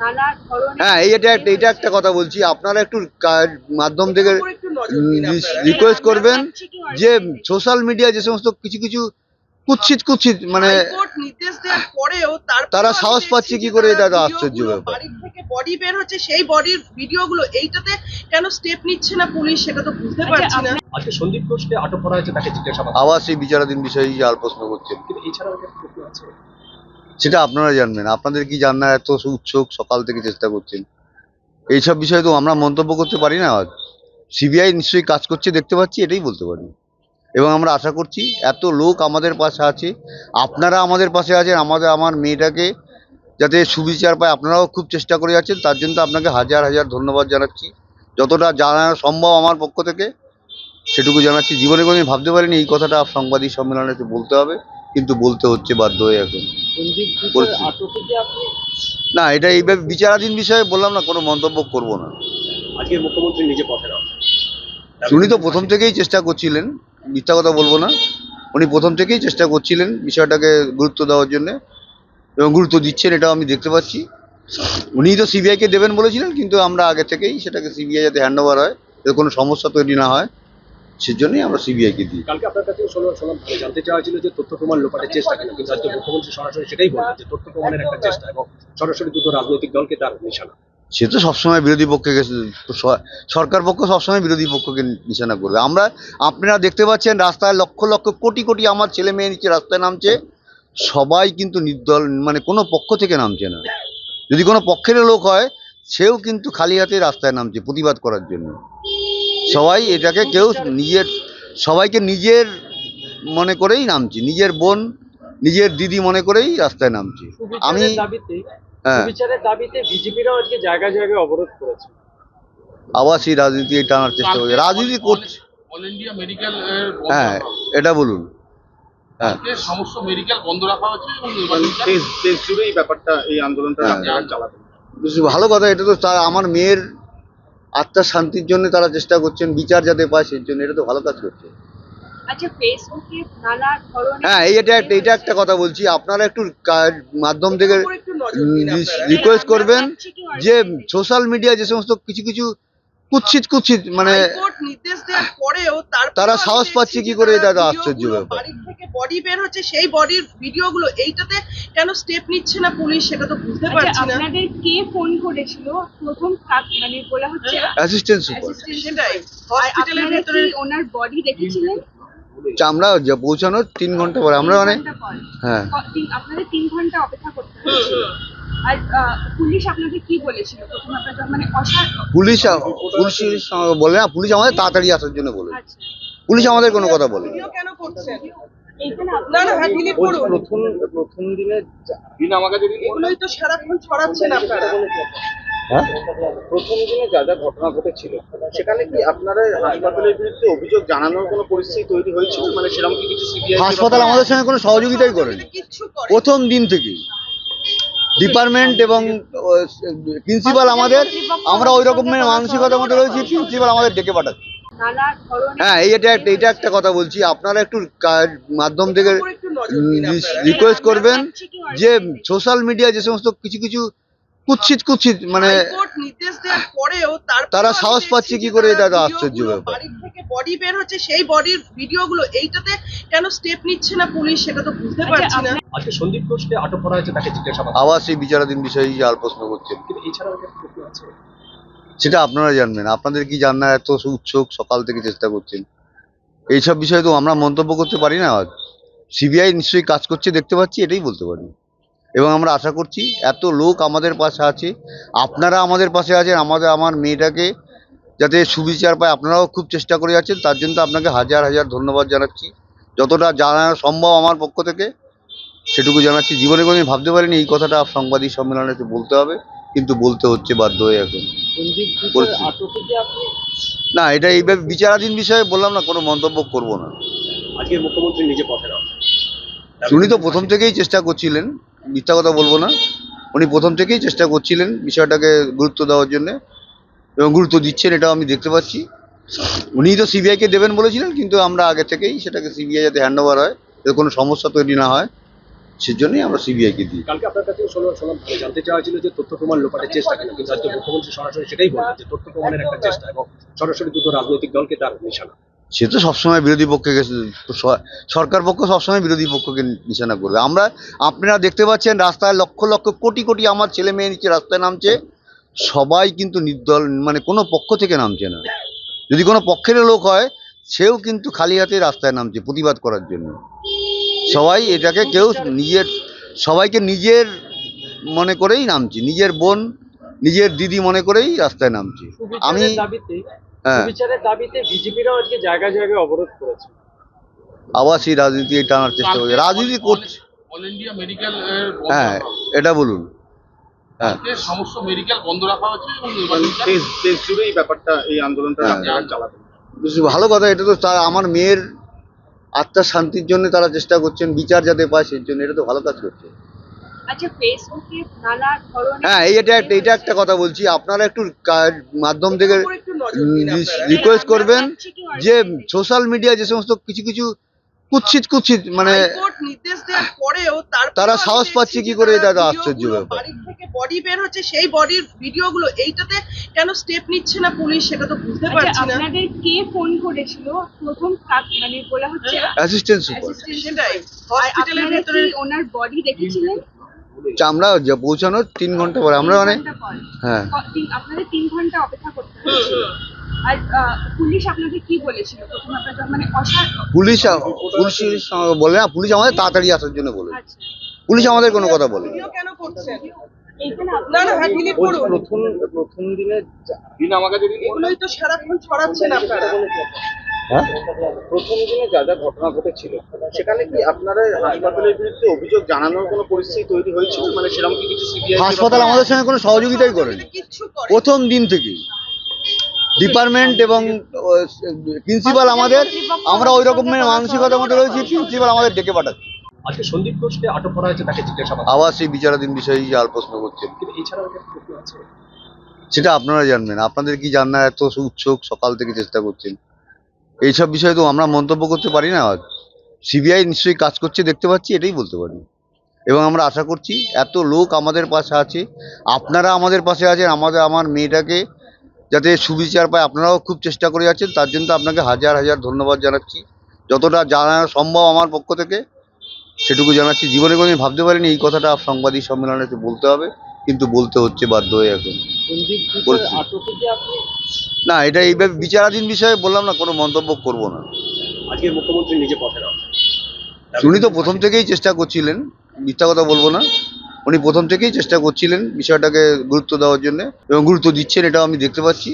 নানা ধরনের হ্যাঁ এই এটা একটা এটা একটা কথা বলছি আপনারা একটু মাধ্যম থেকে উপর একটু নজর দিন আপনারা। রিকোয়েস্ট করবেন হয়? যে সোশ্যাল মিডিয়া যে সমস্ত কিছু কিছু মানে নির্দেশ দেওয়ার পরেও তারা সাহস পাচ্ছে কি করে এটা আশ্চর্য ব্যাপার। বাড়ির থেকে বডি বের হচ্ছে সেই বডির ভিডিওগুলো এইটাতে কেন স্টেপ নিচ্ছে না পুলিশ সেটা তো বুঝতে আচ্ছা, পারছি না আজকে সন্দীপ ঘোষকে আটক করা হয়েছে তাকে জিজ্ঞাসাবাদ আবার সেই বিচারাধীন বিষয়ে আর প্রশ্ন করছেন কিন্তু এছাড়াও প্রশ্ন আছে সেটা আপনারা জানবেন। আপনাদের কি জানার এত উৎসুক, সকাল থেকে চেষ্টা করছেন? এইসব বিষয়ে তো আমরা মন্তব্য করতে পারি না সিবিআই নিশ্চয়ই কাজ করছে, দেখতে পাচ্ছি, এটাই বলতে পারি। এবং আমরা আশা করছি এত লোক আমাদের পাশে আছে, আপনারা আমাদের পাশে আছেন, আমাদের, আমার মেয়েটাকে যাতে সুবিচার পায়, আপনারাও খুব চেষ্টা করে যাচ্ছেন, তার জন্য আপনাকে হাজার হাজার ধন্যবাদ জানাচ্ছি। যতটা জানানো সম্ভব আমার পক্ষ থেকে, সেটুকু জানাচ্ছি। জীবনে কোনোদিন ভাবতে পারিনি এই কথাটা সাংবাদিক সম্মেলনে বলতে হবে। কিন্তু বলতে হচ্ছে বাধ্য হয়ে এখন। না এটা এইভাবে বিচারাধীন বিষয়ে বললাম না কোনো মন্তব্য করব না। আজকে মুখ্যমন্ত্রী নিজে পথে উনি তো প্রথম থেকেই চেষ্টা করছিলেন মিথ্যা কথা বলব না। উনি প্রথম থেকেই চেষ্টা করছিলেন বিষয়টাকে গুরুত্ব দেওয়ার জন্য এবং গুরুত্ব দিচ্ছেন এটাও আমি দেখতে পাচ্ছি। উনি তো সিবিআইকে দেবেন বলেছিলেন কিন্তু আমরা আগে থেকেই সেটাকে সিবিআই যাতে হ্যান্ড ওভার হয় যাতে কোনো সমস্যা তৈরি না হয়। সেজন্যই আমরা সিবিআইকে দিই। কালকে আপনার কাছে জানতে চাওয়া ছিল যে তথ্য প্রমাণ লোপাটের চেষ্টা কেন? কিন্তু আজকে মুখ্যমন্ত্রী সরাসরি সেটাই বললেন যে তথ্য প্রমাণের একটা চেষ্টা এবং সরাসরি দুটো রাজনৈতিক দলকে তার নিশানা। সে তো সবসময় বিরোধী পক্ষে সরকার পক্ষ সবসময় বিরোধী পক্ষকে নিশানা করবে। আমরা আপনারা দেখতে পাচ্ছেন রাস্তায় লক্ষ লক্ষ কোটি কোটি আমার ছেলে মেয়ে নিচে রাস্তায় নামছে। সবাই কিন্তু নির্দল মানে কোনো পক্ষ থেকে নামছে না। যদি কোনো পক্ষের লোক হয় সেও কিন্তু খালি হাতে রাস্তায় নামছে প্রতিবাদ করার জন্য। সবাই এটাকে কেউ নিজের সবাইকে নিজের মনে করেই নামছে। নিজের বোন নিজের দিদি মনে করেই রাস্তায় নামছি। আমি হ্যাঁ। বিচারের দাবিতে বিজেপিরাও আজকে জায়গায় জায়গায় অবরোধ করেছে। আবার সেই রাজনীতি টানার চেষ্টা করছে রাজনীতি করছে। অল ইন্ডিয়া মেডিকেল হ্যাঁ এটা বলুন। হ্যাঁ। সমস্ত মেডিকেল বন্ধ রাখা হয়েছে দেশ দেশ জুড়ে এই ব্যাপারটা এই আন্দোলনটা হ্যাঁ। ভালো কথা এটা তো তার আমার মেয়ের আত্মার শান্তির জন্য তারা চেষ্টা করছেন বিচার যাতে পায় সেই জন্য এটা তো ভালো কাজ করছে আচ্ছা হ্যাঁ এই এটা একটা এটা একটা কথা বলছি আপনারা একটু মাধ্যম থেকে। রিকোয়েস্ট করবেন? যে সোশ্যাল মিডিয়া যে সমস্ত কিছু কিছু কুৎসিত কুৎসিত মানে হাইকোর্ট নির্দেশ দেওয়ার পরেও তারপরেও তারা সাহস পাচ্ছে কি করে এটা তো আশ্চর্য ব্যাপার। থেকে বডি বের হচ্ছে সেই বডির ভিডিওগুলো এইটাতে কেন স্টেপ নিচ্ছে না পুলিশ সেটা তো বুঝতে আচ্ছা, পারছি না। আপনাদের কে ফোন করেছিল? প্রথম মানে বলা হচ্ছে অ্যাসিস্ট্যান্ট সুপার সেটাই হসপিটালের আপনারা ভেতরে ওনার বডি দেখেছিলেন? আমরা যা পৌঁছানোর তিন ঘণ্টা পরে আমরা মানে হ্যাঁ। আপনাদের তিন ঘণ্টা অপেক্ষা করতে হয়েছিল। আর পুলিশ আপনাদের কি বলেছিল? প্রথম আপনাদের মানে পুলিশ পুলিশ বলে না পুলিশ আমাদের তাড়াতাড়ি আসার জন্য বলে আচ্ছা। পুলিশ আমাদের কোনো কথা বলে কেন করছেন? না না হ্যাঁ ডিলিট করুন। প্রথম প্রথম দিনে দিন আমাকে যদি এগুলোই তো সারাক্ষণ ছড়াচ্ছেন আপনারা। হ্যাঁ? প্রথম দিনে যা যা ঘটনা ঘটেছিল সেখানে কি আপনারা হাসপাতালের বিরুদ্ধে অভিযোগ জানানোর কোনো পরিস্থিতি তৈরি হয়েছিল? মানে সেরকম কি কিছু সিবিআই হাসপাতাল আমাদের সঙ্গে কোনো সহযোগিতাই করেনি। প্রথম দিন থেকেই। ডিপার্টমেন্ট এবং প্রিন্সিপাল আমাদের আমরা ওই রকমের মানসিকতার মধ্যে রয়েছি প্রিন্সিপাল আমাদের ডেকে পাঠাচ্ছে হ্যাঁ এই এটা একটা এটা একটা কথা বলছি আপনারা একটু মাধ্যম থেকে। রিকোয়েস্ট করবেন হয়? যে সোশ্যাল মিডিয়া যে সমস্ত কিছু কিছু কুৎসিত কুৎসিত মানে নির্দেশ দেওয়ার পরেও তারপরেও তারা সাহস পাচ্ছে কি করে এটা আশ্চর্য ব্যাপার। বাড়ির থেকে বডি বের হচ্ছে সেই বডির ভিডিওগুলো এইটাতে কেন স্টেপ নিচ্ছে না পুলিশ সেটা তো বুঝতে আচ্ছা, পারছি না। আপনার- আজকে সন্দীপ ঘোষকে আটক করা হয়েছে তাকে জিজ্ঞাসাবাদ আবার সেই বিচারাধীন বিষয়ে আর প্রশ্ন করছেন এছাড়াও আছে। সেটা আপনারা জানবেন। আপনাদের কি জানার এত উৎসুক সকাল থেকে চেষ্টা করছেন? এইসব বিষয়ে তো আমরা মন্তব্য করতে পারি না। সিবিআই নিশ্চয়ই কাজ করছে দেখতে পাচ্ছি এটাই বলতে পারি। এবং আমরা আশা করছি এত লোক আমাদের পাশে আছে। আপনারা আমাদের পাশে আছেন আমাদের আমার মেয়েটাকে যাতে সুবিচার পায় আপনারাও খুব চেষ্টা করে যাচ্ছেন তার জন্য আপনাকে হাজার হাজার ধন্যবাদ জানাচ্ছি। যতটা জানানো সম্ভব আমার পক্ষ থেকে সেটুকু জানাচ্ছি। জীবনে কোনোদিন ভাবতে পারিনি এই কথাটা সাংবাদিক সম্মেলনে বলতে হবে কিন্তু বলতে হচ্ছে বাধ্য হয়ে এখন। না এটা এইভাবে বিচারাধীন বিষয়ে বললাম না কোনো মন্তব্য করব না। আজকে মুখ্যমন্ত্রী নিজে পথে উনি তো প্রথম থেকেই চেষ্টা করছিলেন মিথ্যা কথা বলব না। উনি প্রথম থেকেই চেষ্টা করছিলেন বিষয়টাকে গুরুত্ব দেওয়ার জন্য এবং গুরুত্ব দিচ্ছেন, এটাও আমি দেখতে পাচ্ছি। উনি তো সিবিআইকে দেবেন বলেছিলেন, কিন্তু আমরা আগে থেকেই সেটাকে সিবিআই যাতে হ্যান্ড ওভার হয়, যাতে কোনো সমস্যা তৈরি না হয়, সেজন্যই আমরা সিবিআইকে দিই। কালকে আপনার কাছে জানতে চাওয়া ছিল যে তথ্য প্রমাণ লোপাটের চেষ্টা কেন, কিন্তু আজকে মুখ্যমন্ত্রী সরাসরি সেটাই বললেন যে তথ্য প্রমাণের একটা চেষ্টা এবং সরাসরি দুটো রাজনৈতিক দলকে তার নিশানা। সে তো সবসময় বিরোধী পক্ষে স- সরকার পক্ষ সবসময় বিরোধী পক্ষকে নিশানা করবে। আমরা আপনারা দেখতে পাচ্ছেন রাস্তায় লক্ষ লক্ষ কোটি কোটি আমার ছেলে মেয়ে নিচে রাস্তায় নামছে। সবাই কিন্তু নির্দল মানে কোনো পক্ষ থেকে নামছে না। যদি কোনো পক্ষের লোক হয় সেও কিন্তু খালি হাতে রাস্তায় নামছে প্রতিবাদ করার জন্য। সবাই এটাকে কেউ নিজের সবাইকে নিজের মনে করেই নামছে। নিজের বোন নিজের দিদি মনে করেই রাস্তায় নামছে। আমি সুবিচারের দাবিতে হ্যাঁ বিজেপিরাও আজকে জায়গায় জায়গায় অবরোধ করেছে। আবার সেই রাজনীতি টানার চেষ্টা করছে। রাজনীতি করছে। অল ইন্ডিয়া মেডিকেল হ্যাঁ এটা বলুন। হ্যাঁ। সমস্ত মেডিকেল বন্ধ রাখা হয়েছে দেশ দেশ জুড়ে এই ব্যাপারটা এই আন্দোলনটা হ্যাঁ। আপনারা চালাবেন বেশ ভালো কথা এটা তো তার আমার মেয়ের আত্মার শান্তির জন্য তারা চেষ্টা করছেন বিচার যাতে পায় সেই জন্য এটা তো ভালো কাজ করছে। আচ্ছা ফেসবুকে নানা ধরনের হ্যাঁ এই এটা একটা- এটা একটা কথা বলছি। আপনারা একটু মাধ্যম থেকে রিকোয়েস্ট করবেন যে সোশ্যাল মিডিয়া যে সমস্ত কিছু কিছু কুৎসিত কুৎসিত মানে নির্দেশ দেওয়ার পরেও তারা সাহস পাচ্ছে কি করে এটা আশ্চর্য ব্যাপার। বাড়ি থেকে বডি বের হচ্ছে সেই বডির ভিডিওগুলো এইটাতে কেন স্টেপ নিচ্ছে না পুলিশ সেটা তো বুঝতে আচ্ছা পারছি না। আপনাদের কে ফোন করেছিল? প্রথম মানে বলা হচ্ছে অ্যাসিস্ট্যান্ট সুপার আর হসপিটালের ভেতরে ওনার বডি দেখেছিলেন? আমরা যা পৌঁছানোর তিন ঘণ্টা পরে আমরা মানে হ্যাঁ। আপনাদের তিন ঘণ্টা অপেক্ষা করতে আর পুলিশ আপনাদের কি বলেছিল? মানে পুলিশ পুলিশ বলে না পুলিশ আমাদের তাড়াতাড়ি আসার জন্য বলে আচ্ছা। পুলিশ আমাদের কোনো কথা বলে কেন করছেন? এইখানে না আপনারা না ডিলিট করুন। প্রথম প্রথম দিনে দিন আমার এগুলোই তো সারাক্ষণ ছড়াচ্ছেন আপনারা। হ্যাঁ। প্রথম দিনে যা যা ঘটনা ঘটেছিল সেখানে কি আপনারা হাসপাতালের বিরুদ্ধে অভিযোগ জানানোর কোনো পরিস্থিতি তৈরি হয়েছিল? মানে সেরকম কি কিছু হাসপাতাল আমাদের সঙ্গে কোনো সহযোগিতাই করেনি। প্রথম দিন থেকেই। ডিপার্টমেন্ট এবং প্রিন্সিপাল আমাদের আমরা ওই রকমের মানসিকতার মধ্যে রয়েছি প্রিন্সিপাল আমাদের ডেকে পাঠাচ্ছে। আজকে সন্দীপ ঘোষকে আটক করা হয়েছে তাকে জিজ্ঞাসাবাদ আবার সেই বিচারাধীন বিষয়ে জাল প্রশ্ন করছেন কিন্তু এছাড়াও সেটা আপনারা জানবেন। আপনাদের কি জানার এত উৎসুক সকাল থেকে চেষ্টা করছেন। এইসব বিষয়ে তো আমরা মন্তব্য করতে পারি না। সিবিআই নিশ্চয়ই কাজ করছে, দেখতে পাচ্ছি, এটাই বলতে পারি। এবং আমরা আশা করছি, এত লোক আমাদের পাশে আছে, আপনারা আমাদের পাশে আছেন, আমাদের, আমার মেয়েটাকে যাতে সুবিচার পায়, আপনারাও খুব চেষ্টা করে যাচ্ছেন, তার জন্য আপনাকে হাজার হাজার ধন্যবাদ জানাচ্ছি। যতটা জানানো সম্ভব আমার পক্ষ থেকে, সেটুকু জানাচ্ছি। জীবনে কোনোদিন ভাবতে পারিনি এই কথাটা সাংবাদিক সম্মেলনে বলতে হবে। কিন্তু বলতে হচ্ছে বাধ্য হয়ে এখন। না এটা এইভাবে বিচারাধীন বিষয়ে বললাম না কোনো মন্তব্য করব না। আজকে মুখ্যমন্ত্রী নিজে পথে উনি তো প্রথম থেকেই চেষ্টা করছিলেন মিথ্যা কথা বলব না। উনি প্রথম থেকেই চেষ্টা করছিলেন বিষয়টাকে গুরুত্ব দেওয়ার জন্য এবং গুরুত্ব দিচ্ছেন এটাও আমি দেখতে পাচ্ছি।